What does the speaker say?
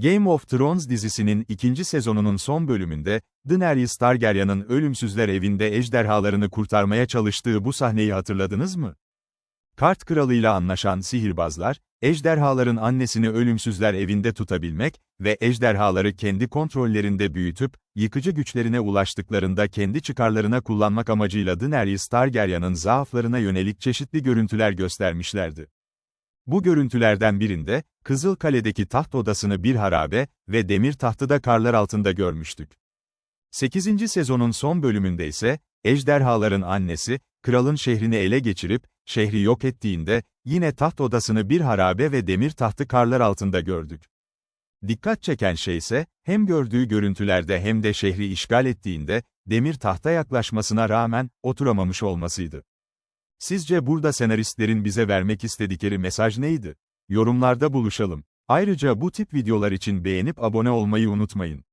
Game of Thrones dizisinin ikinci sezonunun son bölümünde, Daenerys Targaryen'ın ölümsüzler evinde ejderhalarını kurtarmaya çalıştığı bu sahneyi hatırladınız mı? Kart kralıyla anlaşan sihirbazlar, ejderhaların annesini ölümsüzler evinde tutabilmek ve ejderhaları kendi kontrollerinde büyütüp, yıkıcı güçlerine ulaştıklarında kendi çıkarlarına kullanmak amacıyla Daenerys Targaryen'ın zaaflarına yönelik çeşitli görüntüler göstermişlerdi. Bu görüntülerden birinde, Kızıl Kale'deki taht odasını bir harabe ve demir tahtı da karlar altında görmüştük. 8. sezonun son bölümünde ise, ejderhaların annesi, kralın şehrini ele geçirip, şehri yok ettiğinde, yine taht odasını bir harabe ve demir tahtı karlar altında gördük. Dikkat çeken şey ise, hem gördüğü görüntülerde hem de şehri işgal ettiğinde, demir tahta yaklaşmasına rağmen, oturamamış olmasıydı. Sizce burada senaristlerin bize vermek istedikleri mesaj neydi? Yorumlarda buluşalım. Ayrıca bu tip videolar için beğenip abone olmayı unutmayın.